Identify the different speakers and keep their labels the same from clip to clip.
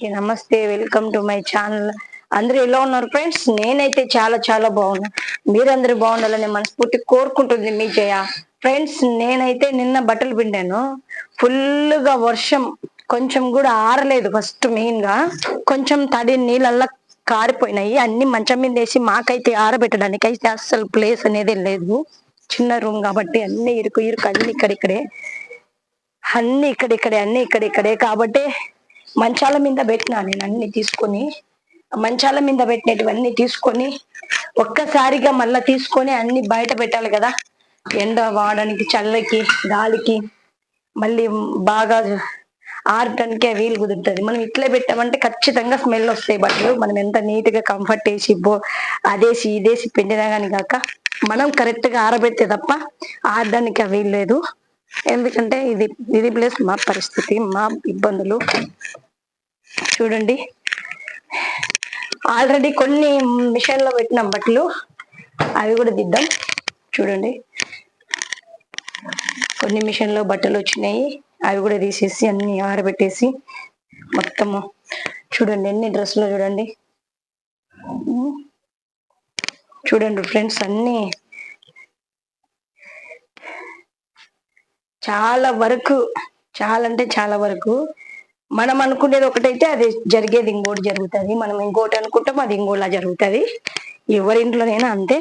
Speaker 1: అందరికీ నమస్తే welcome to my channel. అందరూ ఎలా ఉన్నారు ఫ్రెండ్స్? నేనైతే చాలా చాలా బాగున్నా. మీరందరూ బాగుండాలని మనస్ఫూర్తి కోరుకుంటుంది మీ జయ. ఫ్రెండ్స్ నేనైతే నిన్న బట్టలు పిండాను. ఫుల్గా వర్షం కొంచెం కూడా ఆరలేదు ఫస్ట్ మెయిన్గా కొంచెం తడి నీళ్ళల్లా కారిపోయినాయి. అన్ని మంచం మీద వేసి మాకైతే ఆరబెట్టడానికి అయితే అస్సలు ప్లేస్ అనేది లేదు. చిన్న రూమ్ కాబట్టి అన్ని ఇరుకు ఇరుకు అన్ని ఇక్కడిక్కడే. అన్ని ఇక్కడిక్కడే అన్ని ఇక్కడిక్కడే కాబట్టి మంచాల మీద పెట్టినా నేను అన్ని తీసుకొని మంచాల మీద పెట్టినటువన్నీ తీసుకొని ఒక్కసారిగా మళ్ళా తీసుకొని అన్ని బయట పెట్టాలి కదా. ఎండ వాడడానికి చల్లకి గాలికి మళ్ళీ బాగా ఆరటానికే వీలు కుదురుతుంది. మనం ఇట్లే పెట్టామంటే ఖచ్చితంగా స్మెల్ వస్తాయి బట్టలు. మనం ఎంత నీట్గా కంఫర్ట్ వేసి బో అదేసి ఇదేసి పిండినా కానీ కాక మనం కరెక్ట్గా ఆరబెడితే తప్ప ఆడడానికి వీలు లేదు. ఎందుకంటే ఇది ఇది ప్లస్ మా పరిస్థితి మా ఇబ్బందులు. చూడండి. ఆల్రెడీ కొన్ని మిషన్లో పెట్టినాం బట్టలు అవి కూడా దిద్దాం. చూడండి. కొన్ని మిషన్లో బట్టలు వచ్చినాయి అవి కూడా తీసేసి అన్ని ఆరబెట్టేసి మొత్తము. చూడండి ఎన్ని డ్రెస్సులు చూడండి. చూడండి ఫ్రెండ్స్ అన్ని చాలా వరకు చాలా అంటే చాలా వరకు మనం అనుకునేది ఒకటైతే అది జరిగేది ఇంకోటి జరుగుతుంది. మనం ఇంకోటి అనుకుంటాం అది ఇంకోలా జరుగుతుంది. ఎవరింట్లోనైనా అంతే.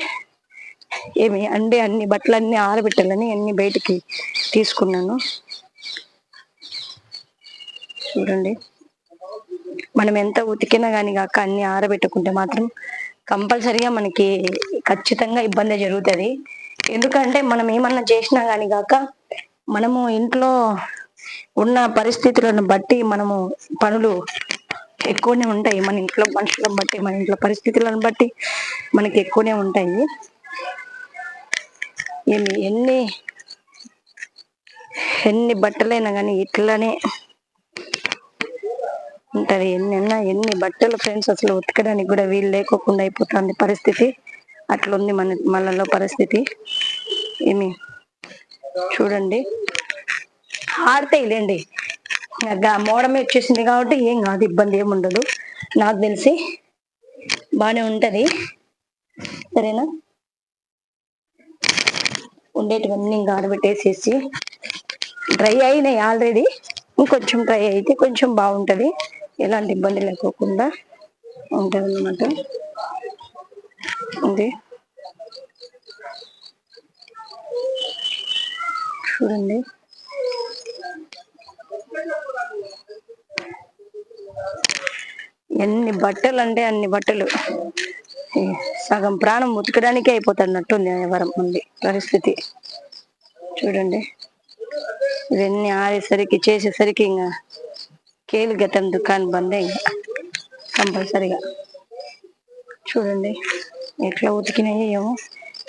Speaker 1: ఏమి అంటే అన్ని బట్టలన్నీ ఆరబెట్టాలని అన్ని బయటికి తీసుకున్నాను. చూడండి. మనం ఎంత ఉతికినా కానీ కాక అన్ని ఆరబెట్టుకుంటే మాత్రం కంపల్సరిగా మనకి ఖచ్చితంగా ఇబ్బంది జరుగుతుంది. ఎందుకంటే మనం ఏమన్నా చేసినా కానీ కాక మనము ఇంట్లో ఉన్న పరిస్థితులను బట్టి మనము పనులు ఎక్కువనే ఉంటాయి. మన ఇంట్లో మనుషులను బట్టి మన ఇంట్లో పరిస్థితులను బట్టి మనకి ఎక్కువనే ఉంటాయి. ఏమి ఎన్ని ఎన్ని బట్టలైనా కానీ ఇట్లానే ఉంటది. ఎన్నైనా ఎన్ని బట్టలు ఫ్రెండ్స్ అసలు ఉతకడానికి కూడా వీలు లేకోకుండా అయిపోతుంది పరిస్థితి. అట్లుంది మన మనలో పరిస్థితి. ఏమి? చూడండి. ఆడతాయి లేండి మోడమే వచ్చేసింది కాబట్టి ఏం కాదు ఇబ్బంది ఏమి ఉండదు. నాకు తెలిసి బాగానే ఉంటుంది. సరేనా? ఉండేటివన్నీ ఇంకా ఆడబెట్టేసేసి డ్రై అయినాయి ఆల్రెడీ. ఇంకొంచెం డ్రై అయితే కొంచెం బాగుంటుంది. ఎలాంటి ఇబ్బంది లేకోకుండా ఉంటుంది అన్నమాట ఇది చూడండి. ఎన్ని బట్టలు అంటే అన్ని బట్టలు. సగం ప్రాణం ఉతకడానికే అయిపోతున్నట్టుంది వరం ఉంది పరిస్థితి. చూడండి. ఇవన్నీ ఆరేసరికి చేసేసరికి ఇంకా కేలు గతం దుకాణం బందే ఇంకా కంపల్సరిగా. చూడండి ఎట్లా ఉతికినాయో ఏమో.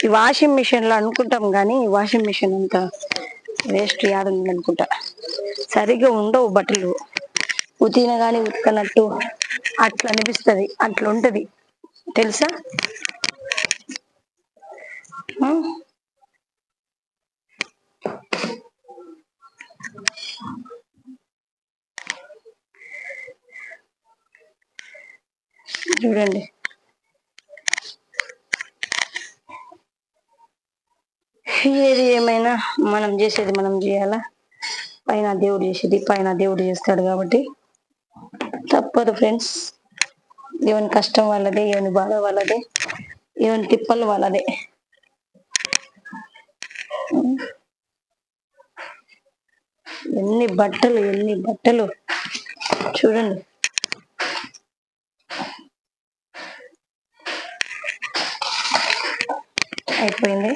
Speaker 1: ఈ వాషింగ్ మిషన్లో అనుకుంటాం కానీ వాషింగ్ మిషన్ అంతా వేస్ట్ యాడుంది అనుకుంటా. సరిగ్గా ఉండవు బట్టలు. ఉతిన కానీ ఉతకనట్టు అట్లా అనిపిస్తది. అట్లా ఉంటది. తెలుసా? చూడండి. ఏది ఏమైనా మనం చేసేది మనం చేయాలా? పైన దేవుడు చేసేది పైన దేవుడు చేస్తాడు కాబట్టి తప్పదు ఫ్రెండ్స్. ఎవని కష్టం వాళ్ళదే ఎవని బాధ వాళ్ళదే ఎవని తిప్పలు వాళ్ళదే. ఎన్ని బట్టలు ఎన్ని బట్టలు? చూడండి. అయిపోయింది.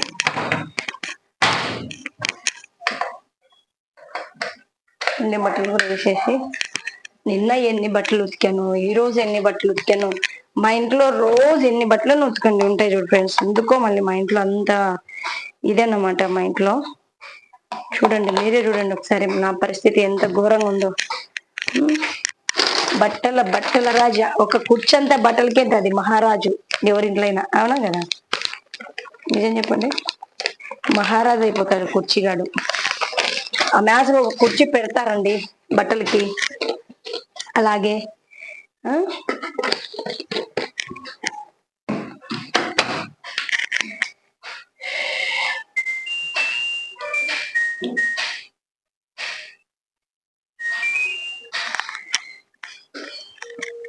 Speaker 1: ఉండే బట్టలు కూడా వేసేసి నిన్న ఎన్ని బట్టలు ఉతికాను ఈ రోజు ఎన్ని బట్టలు ఉతికాను మా ఇంట్లో రోజు ఎన్ని బట్టలు ఉతకండి ఉంటాయి చూడు ఫ్రెండ్స్ ఎందుకో మళ్ళీ మా ఇంట్లో అంతా ఇదేనమాట మా ఇంట్లో. చూడండి మీరే చూడండి ఒకసారి నా పరిస్థితి ఎంత ఘోరంగా ఉందో. బట్టల బట్టల రాజా. ఒక కుర్చంతా బట్టలకే అది మహారాజు ఎవరింట్లో అయినా అవునా కదా? నిజం చెప్పండి. మహారాజు అయిపోతాడు కుర్చీగాడు. ఆ మ్యాచ్లో ఒక కుర్చీ పెడతారండి బట్టలకి. అలాగే ఆ?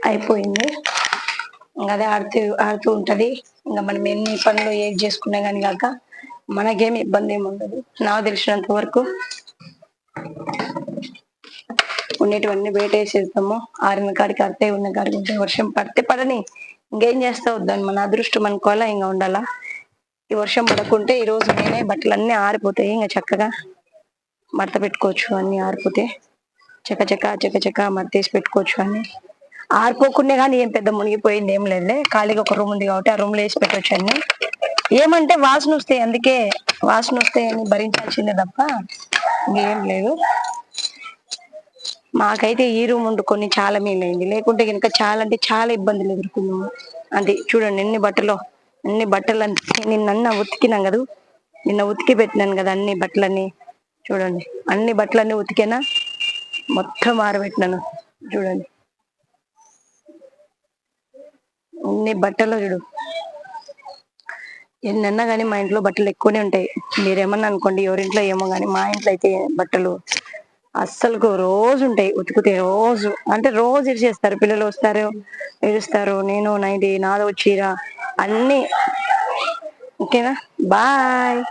Speaker 1: అయిపోయింది. ఇంకా అదే ఆడుతూ ఆడుతూ ఉంటది. ఇంకా మనం ఎన్ని పనులు ఏది చేసుకున్నా కానీ కాక మనకేమి ఇబ్బంది ఏమి ఉండదు. నాకు తెలిసినంత వరకు ఉండేటివన్నీ బయట ఆరిన కాడికి అత్తే ఉన్న కాడికి ఉంటే వర్షం పడితే పడని. ఇంకేం చేస్తా వద్దాను మన అదృష్టం అనుకోవాలా ఇంకా ఉండాలా? ఈ వర్షం పడకుంటే ఈ రోజు నేనే బట్టలు ఆరిపోతాయి. ఇంకా చక్కగా మడత పెట్టుకోవచ్చు అన్ని ఆరిపోతే. చక్క చక్క చక్క చక్క మడతేసి పెట్టుకోవచ్చు అని ఆరిపోకుండా కానీ ఏం పెద్ద మునిగిపోయింది ఏం లేదులే. ఖాళీగా ఒక రూమ్ ఉంది కాబట్టి ఆ రూమ్లో వేసి పెట్టవచ్చు అన్ని. ఏమంటే వాసన వస్తాయి అందుకే. వాసన వస్తాయని భరించాల్సిందే తప్ప ఏం లేదు. మాకైతే ఈ రూమ్ వండుకొని చాలా మేలైంది. లేకుంటే కనుక చాలా అంటే చాలా ఇబ్బందులు ఎదుర్కొన్నాము అది చూడండి ఎన్ని బట్టలు అన్ని బట్టలు అంటే నిన్న ఉతికినాం కదా? నిన్న ఉతికి పెట్టినాను కదా అన్ని బట్టలన్నీ చూడండి అన్ని బట్టలన్నీ ఉతికేనా? మొత్తం ఆరబెట్టినాను. చూడండి. అన్ని బట్టలు చూడు. ఎన్నన్నా కానీ మా ఇంట్లో బట్టలు ఎక్కువనే ఉంటాయి. మీరేమన్నా అనుకోండి ఎవరింట్లో ఏమో కానీ మా ఇంట్లో అయితే బట్టలు అస్సలు రోజు ఉంటాయి. ఉతికితే రోజు. అంటే రోజు ఇడిచేస్తారు పిల్లలు వస్తారు ఏడుస్తారు నేను నైట్ నాదో చీర అన్ని. ఓకేనా? బాయ్.